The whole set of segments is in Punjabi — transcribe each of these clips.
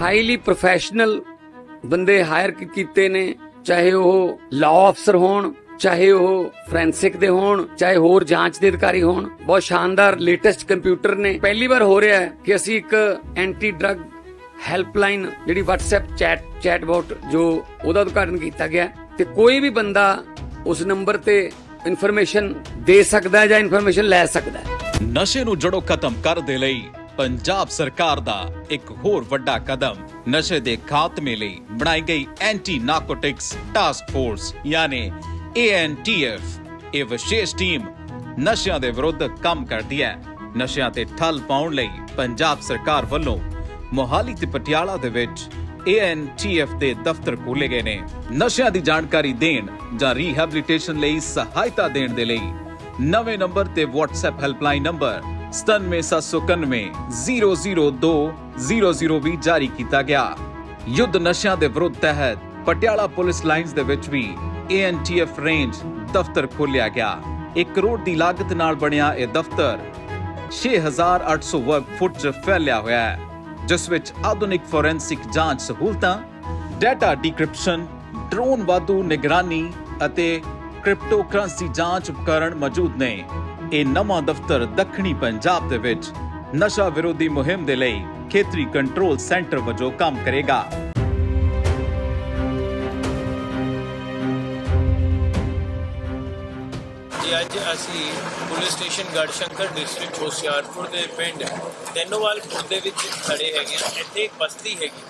ਹਾਈਲੀ ਪ੍ਰੋਫੈਸ਼ਨਲ ਬੰਦੇ ਹਾਇਰ ਕੀਤੇ ਨੇ, ਚਾਹੇ ਉਹ ਲਾਅ ਅਫਸਰ ਹੋਣ, ਚਾਹੇ ਉਹ ਫੋਰੈਂਸਿਕ ਦੇ ਹੋਣ, ਚਾਹੇ ਹੋਰ ਜਾਂਚ ਦੇ ਅਧਿਕਾਰੀ ਹੋਣ, ਬਹੁਤ ਸ਼ਾਨਦਾਰ ਲੇਟੈਸਟ ਕੰਪਿਊਟਰ ਨੇ। ਪਹਿਲੀ ਵਾਰ ਹੋ ਰਿਹਾ ਹੈ ਕਿ ਅਸੀਂ ਇੱਕ ਐਂਟੀ ਡਰੱਗ ਹੈਲਪਲਾਈਨ ਜਿਹੜੀ WhatsApp ਚੈਟ ਚੈਟਬੋਟ ਜੋ ਉਹਦਾ ਉਦਘਾਟਨ ਕੀਤਾ ਗਿਆ ਤੇ ਕੋਈ ਵੀ ਬੰਦਾ ਉਸ ਨੰਬਰ ਤੇ ਇਨਫੋਰਮੇਸ਼ਨ ਦੇ ਸਕਦਾ ਹੈ ਜਾਂ ਇਨਫੋਰਮੇਸ਼ਨ ਲੈ ਸਕਦਾ ਹੈ। ਨਸ਼ੇ ਨੂੰ ਜੜੋਂ ਖਤਮ ਕਰਨ ਦੇ ਲਈ ਪੰਜਾਬ ਸਰਕਾਰ ਦਾ ਇੱਕ ਹੋਰ ਵੱਡਾ ਕਦਮ ਨਸ਼ੇ ਦੇ ਖਾਤਮੇ ਲਈ ਬਣਾਈ ਗਈ ਐਂਟੀ ਨਾਰਕੋਟਿਕਸ ਟਾਸਕ ਫੋਰਸ ਯਾਨੀ ANTF ਇਹ ਵਿਸ਼ੇਸ਼ ਟੀਮ ਨਸ਼ਿਆਂ ਦੇ ਵਿਰੁੱਧ ਕੰਮ ਕਰਦੀ ਹੈ। ਨਸ਼ਿਆਂ ਤੇ ਠੱਲ ਪਾਉਣ ਲਈ ਪੰਜਾਬ ਸਰਕਾਰ ਵੱਲੋਂ ਮੋਹਾਲੀ ਤੇ ਪਟਿਆਲਾ ਦੇ ਵਿੱਚ ANTF ਦੇ ਦਫ਼ਤਰ ਖੋਲੇ ਗਏ ਨੇ। ਨਸ਼ਿਆਂ ਦੀ ਜਾਣਕਾਰੀ ਦੇਣ ਜਾਂ ਰੀਹੈਬਿਲਿਟੇਸ਼ਨ ਲਈ ਸਹਾਇਤਾ ਦੇਣ ਦੇ ਲਈ ਨਵੇਂ ਨੰਬਰ ਤੇ WhatsApp ਹੈਲਪਲਾਈਨ ਨੰਬਰ 9779002000 ਵੀ ਜਾਰੀ ਕੀਤਾ ਗਿਆ। ਯੁੱਧ ਨਸ਼ਿਆਂ ਦੇ ਵਿਰੁੱਧ ਤਹਿਤ ਪਟਿਆਲਾ ਪੁਲਿਸ ਲਾਈਨਸ ਦੇ ਵਿੱਚ ਵੀ ANTF ਰੇਂਜ ਦਫ਼ਤਰ ਖੋਲਿਆ ਗਿਆ। 1 ਕਰੋੜ ਦੀ ਲਾਗਤ ਨਾਲ ਬਣਿਆ ਇਹ ਦਫ਼ਤਰ। 6800 ਵਰਗ ਫੁੱਟ 'ਚ ਫੈਲਿਆ ਹੋਇਆ ਹੈ, ਜਿਸ ਵਿੱਚ ਆਧੁਨਿਕ ਫੋਰੈਂਸਿਕ ਜਾਂਚ ਸਹੂਲਤਾਂ, ਡਾਟਾ ਡੀਕ੍ਰਿਪਸ਼ਨ, ਡਰੋਨ ਵਾਧੂ ਨਿਗਰਾਨੀ ਅਤੇ ਕ੍ਰਿਪਟੋਕਰੰਸੀ ਜਾਂਚ ਉਪਕਰਣ ਮੌਜੂਦ ਨੇ। ਇਹ ਨਵਾਂ ਦਫ਼ਤਰ ਦੱਖਣੀ ਪੰਜਾਬ ਦੇ ਵਿੱਚ ਨਸ਼ਾ ਵਿਰੋਧੀ ਮੁਹਿੰਮ ਦੇ ਲਈ ਖੇਤਰੀ ਕੰਟਰੋਲ ਸੈਂਟਰ ਵਜੋਂ ਕੰਮ ਕਰੇਗਾ। ਅੱਜ ਅਸੀਂ police station Garhshankar district Hoshiarpur ਦੇ ਪਿੰਡ ਤੈਨੋਵਾਲ ਖੁਰਦ ਦੇ ਵਿੱਚ ਖੜੇ ਹੈਗੇ ਹਾਂ। ਇੱਥੇ ਇੱਕ ਬਸਤੀ ਹੈਗੀ,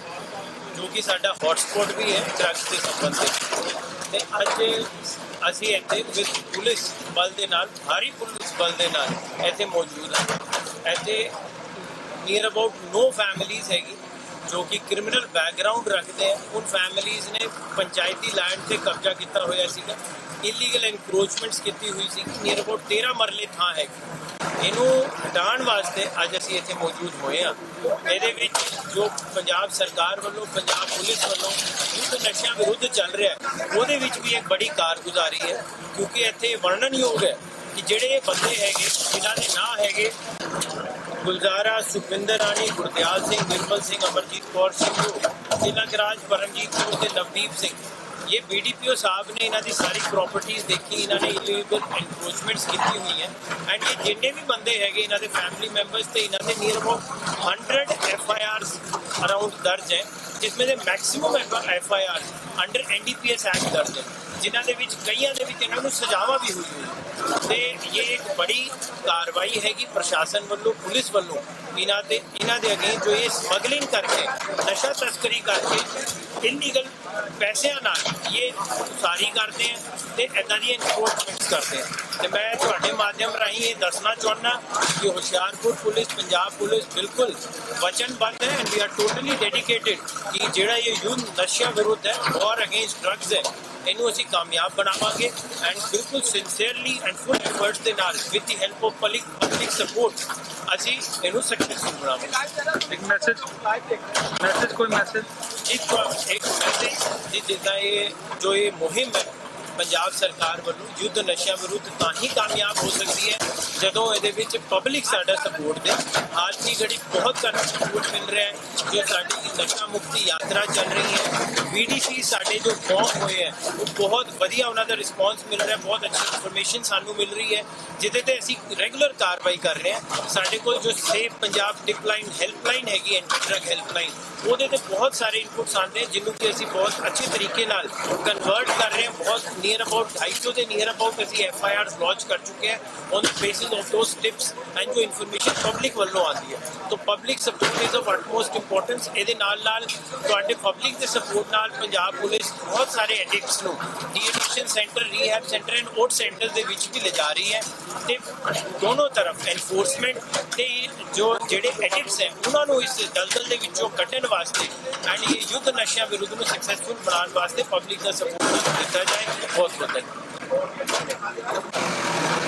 ਜੋ ਕਿ ਸਾਡਾ ਹੌਟਸਪੌਟ ਵੀ ਹੈ ਡਰੱਗਸ ਦੇ ਸੰਬੰਧਿਤ ਤੇ ਅੱਜ ਅਸੀਂ ਇੱਥੇ ਵਿੱਚ ਪੁਲਿਸ ਬਲ ਦੇ ਨਾਲ, ਭਾਰੀ ਪੁਲਿਸ ਬਲ ਦੇ ਨਾਲ ਇੱਥੇ ਮੌਜੂਦ ਹਾਂ। ਇੱਥੇ ਨੀਅਰ ਅਬਾਊਟ ਨੋ ਫੈਮਿਲੀਜ਼ ਹੈਗੀ, ਜੋ ਕਿ ਕ੍ਰਿਮੀਨਲ ਬੈਕਗ੍ਰਾਉਂਡ ਰੱਖਦੇ ਆ। ਉਹ ਫੈਮਿਲੀਜ਼ ਨੇ ਪੰਚਾਇਤੀ ਲੈਂਡ ਤੇ ਕਬਜ਼ਾ ਕੀਤਾ ਹੋਇਆ ਸੀਗਾ। ਇਲੀਗਲ ਐਨਕਰੋਚਮੈਂਟਸ ਕੀਤੀ ਹੋਈ ਸੀ ਨੀਅਰ ਅਬਾਊਟ 13 ਮਰਲੇ ਥਾਂ ਹੈਗੀ। ਇਹਨੂੰ ਹਟਾਉਣ ਵਾਸਤੇ ਅੱਜ ਅਸੀਂ ਇੱਥੇ ਮੌਜੂਦ ਹੋਏ ਹਾਂ। ਇਹਦੇ ਵਿੱਚ ਜੋ ਪੰਜਾਬ ਸਰਕਾਰ ਵੱਲੋਂ, ਪੰਜਾਬ ਪੁਲਿਸ ਵੱਲੋਂ ਯੁੱਧ ਨਸ਼ਿਆਂ ਵਿਰੁੱਧ ਚੱਲ ਰਿਹਾ ਉਹਦੇ ਵਿੱਚ ਵੀ ਇੱਕ ਬੜੀ ਕਾਰਗੁਜ਼ਾਰੀ ਹੈ, ਕਿਉਂਕਿ ਇੱਥੇ ਵਰਣਨਯੋਗ ਹੈ ਕਿ ਜਿਹੜੇ ਬੰਦੇ ਹੈਗੇ, ਜਿਨ੍ਹਾਂ ਦੇ ਨਾਂ ਹੈਗੇ ਗੁਲਜ਼ਾਰਾ ਸੁਖਵਿੰਦਰ ਰਾਣੀ, ਗੁਰਦਿਆਲ ਸਿੰਘ ਨਿਰਮਲ ਸਿੰਘ, ਅਮਰਜੀਤ ਕੌਰ ਸਿੰਘੂ ਤਿਲਕ ਰਾਜ, ਪਰਮਜੀਤ ਸਿੰਘ ਤੇ ਨਵਦੀਪ ਸਿੰਘ। ਇਹ ਬੀਡੀਪੀਓ ਸਾਹਿਬ ਨੇ ਇਹਨਾਂ ਦੀ ਸਾਰੀ ਪ੍ਰਾਪਰਟੀਆਂ ਦੇਖੀ, ਇਹਨਾਂ ਨੇ ਇਲੀਗਲ ਐਨਕਰੋਚਮੈਂਟਸ ਕੀਤੀ ਹੋਈਆਂ ਐਂਡ ਇਹ ਜਿੰਨੇ ਵੀ ਬੰਦੇ ਹੈਗੇ ਇਹਨਾਂ ਦੇ ਫੈਮਿਲੀ ਮੈਂਬਰਸ ਤੇ ਇਹਨਾਂ ਦੇ near about 100 F I Rs around ਦਰਜ ਹੈ ਜਿਸमें ਦੇ maximum F I R under NDPS act ਦਰਜ ਹੈ, ਜਿਨ੍ਹਾਂ ਦੇ ਵਿੱਚ ਕਈਆਂ ਦੇ ਵਿੱਚ ਇਹਨਾਂ ਨੂੰ ਸਜ਼ਾਵਾਂ ਵੀ ਹੋਈਆਂ ਹੋਈ ਤੇ ਇਹ ਇੱਕ ਬੜੀ ਕਾਰਵਾਈ ਹੈਗੀ ਪ੍ਰਸ਼ਾਸਨ ਵੱਲੋਂ, ਪੁਲਿਸ ਵੱਲੋਂ। ਇਹਨਾਂ ਤੇ ਇਹਨਾਂ ਦੇ ਅਗੇ ਜੋ ਇਹ ਸਮਗਲਿੰਗ ਕਰਕੇ, ਨਸ਼ਾ ਤਸਕਰੀ ਕਰਕੇ ਇਲੀਗਲ ਪੈਸਿਆਂ ਨਾਲ ਇਹ ਸਾਰੀ ਕਰਦੇ ਆ ਤੇ ਇਦਾਂ ਦੀ ਇਨਕੋਰਪਮੈਂਟਸ ਕਰਦੇ ਆ। ਤੇ ਮੈਂ ਤੁਹਾਡੇ ਮਾਧਿਅਮ ਰਾਹੀਂ ਇਹ ਦੱਸਣਾ ਚਾਹੁੰਦਾ ਕਿ ਹੁਸ਼ਿਆਰਪੁਰ ਪੁਲਿਸ, ਪੰਜਾਬ ਪੁਲਿਸ ਬਿਲਕੁਲ ਵਚਨਬੱਧ ਹੈ and we are totally dedicated ਕਿ ਜਿਹੜਾ ਇਹ ਯੂਥ ਨਸ਼ਿਆਂ ਵਿਰੁੱਧ ਹੈ ਔਰ ਅਗੇਂਸਟ ਡਰੱਗਸ ਹੈ, ਇਹਨੂੰ ਅਸੀਂ ਕਾਮਯਾਬ ਬਣਾਵਾਂਗੇ। ਐਂਡ ਬਿਲਕੁਲ ਸਿੰਸੀਅਰਲੀ ਐਂਡ ਫੁੱਲ ਐਫਰਟਸ ਦੇ ਨਾਲ with the help of public public support ਅਸੀਂ ਇਹਨੂੰ ਸਕਸੈਸਫੁਲ ਬਣਾਵਾਂਗੇ ਇੱਕ ਮੈਸੇਜ ਮੈਸੇਜ ਕੋਈ ਮੈਸੇਜ ਇੱਕ ਇੱਕ ਮੈਸੇਜ ਜਿੱਦਾਂ ਇਹ ਜੋ ਇਹ ਮੁਹਿੰਮ ਹੈ ਪੰਜਾਬ ਸਰਕਾਰ ਵੱਲੋਂ ਯੁੱਧ ਨਸ਼ਿਆਂ ਵਿਰੁੱਧ ਤਾਂ ਹੀ ਕਾਮਯਾਬ ਹੋ ਸਕਦੀ ਹੈ ਜਦੋਂ ਇਹਦੇ ਵਿੱਚ ਪਬਲਿਕ ਸਾਡਾ ਸਪੋਰਟ ਦੇ। ਅੱਜ ਦੀ ਘੜੀ ਬਹੁਤ ਸਾਡਾ ਸਪੋਰਟ ਮਿਲ ਰਿਹਾ ਹੈ, ਜੋ ਸਾਡੀ ਨਸ਼ਾ ਮੁਕਤੀ ਯਾਤਰਾ ਚੱਲ ਰਹੀ ਹੈ। ਬੀਡੀਸੀ ਸਾਡੇ ਜੋ ਫਾਰਮ ਹੋਏ ਹੈ, ਉਹ ਬਹੁਤ ਵਧੀਆ ਉਹਨਾਂ ਦਾ ਰਿਸਪਾਂਸ ਮਿਲ ਰਿਹਾ, ਬਹੁਤ ਅੱਛੀ ਇਨਫੋਰਮੇਸ਼ਨ ਸਾਨੂੰ ਮਿਲ ਰਹੀ ਹੈ, ਜਿਹਦੇ ਤੇ ਅਸੀਂ ਰੈਗੂਲਰ ਕਾਰਵਾਈ ਕਰ ਰਹੇ ਹਾਂ। ਸਾਡੇ ਕੋਲ ਜੋ ਸੇਫ ਪੰਜਾਬ ਡਿਪਲਾਈਨ ਹੈਲਪਲਾਈਨ ਹੈਗੀ ਐਂਟੀ ਡਰਗ ਹੈਲਪਲਾਈਨ ਉਹਦੇ ਤੇ ਬਹੁਤ ਸਾਰੇ ਇਨਪੁਟਸ ਆਉਂਦੇ ਜਿਹਨੂੰ ਕਿ ਅਸੀਂ ਬਹੁਤ ਅੱਛੇ ਤਰੀਕੇ ਨਾਲ ਕਨਵਰਟ ਕਰ ਰਹੇ ਹਾਂ, ਬਹੁਤ ਨੀਅਰ ਅਬਾਊਟ 250 ਦੇ ਨੀਅਰ ਅਬਾਊਟ ਅਸੀਂ ਐਫ ਆਈ ਆਰਸ ਲਾਂਚ ਕਰ ਚੁੱਕੇ ਹਾਂ on the basis of those tips and ਜੋ ਇਨਫੋਰਮੇਸ਼ਨ ਪਬਲਿਕ ਵੱਲੋਂ ਆਉਂਦੀ ਹੈ। ਤਾਂ public support is of utmost importance ਇਹਦੇ ਨਾਲ ਨਾਲ ਤੁਹਾਡੇ ਪਬਲਿਕ ਦੇ ਸਪੋਰਟ ਨਾਲ ਪੰਜਾਬ ਪੁਲਿਸ ਬਹੁਤ ਸਾਰੇ ਐਡਿਕਟਸ ਨੂੰ deaddiction centre rehab centre and OOAT centre ਦੇ ਵਿੱਚ ਵੀ ਲਿਜਾ ਰਹੀ ਹੈ। ਤੇ ਦੋਨੋਂ ਤਰਫ ਐਨਫੋਰਸਮੈਂਟ ਤੇ ਜੋ ਜਿਹੜੇ ਐਡਿਕਟਸ ਹੈ, ਉਹਨਾਂ ਨੂੰ ਇਸ ਦਲਦਲ ਦੇ ਵਿੱਚੋਂ ਕੱਢਣ ਵਾਸਤੇ ਐਂਡ ਇਹ ਯੁੱਧ ਨਸ਼ਿਆਂ ਵਿਰੁੱਧ ਨੂੰ ਸਕਸੈਸਫੁਲ ਬਣਾਉਣ ਵਾਸਤੇ ਪਬਲਿਕ ਦਾ ਸਪੋਰਟ ਦਿੱਤਾ ਜਾਏ। ਬਹੁਤ ਬਹੁਤ ਧੰਨਵਾਦ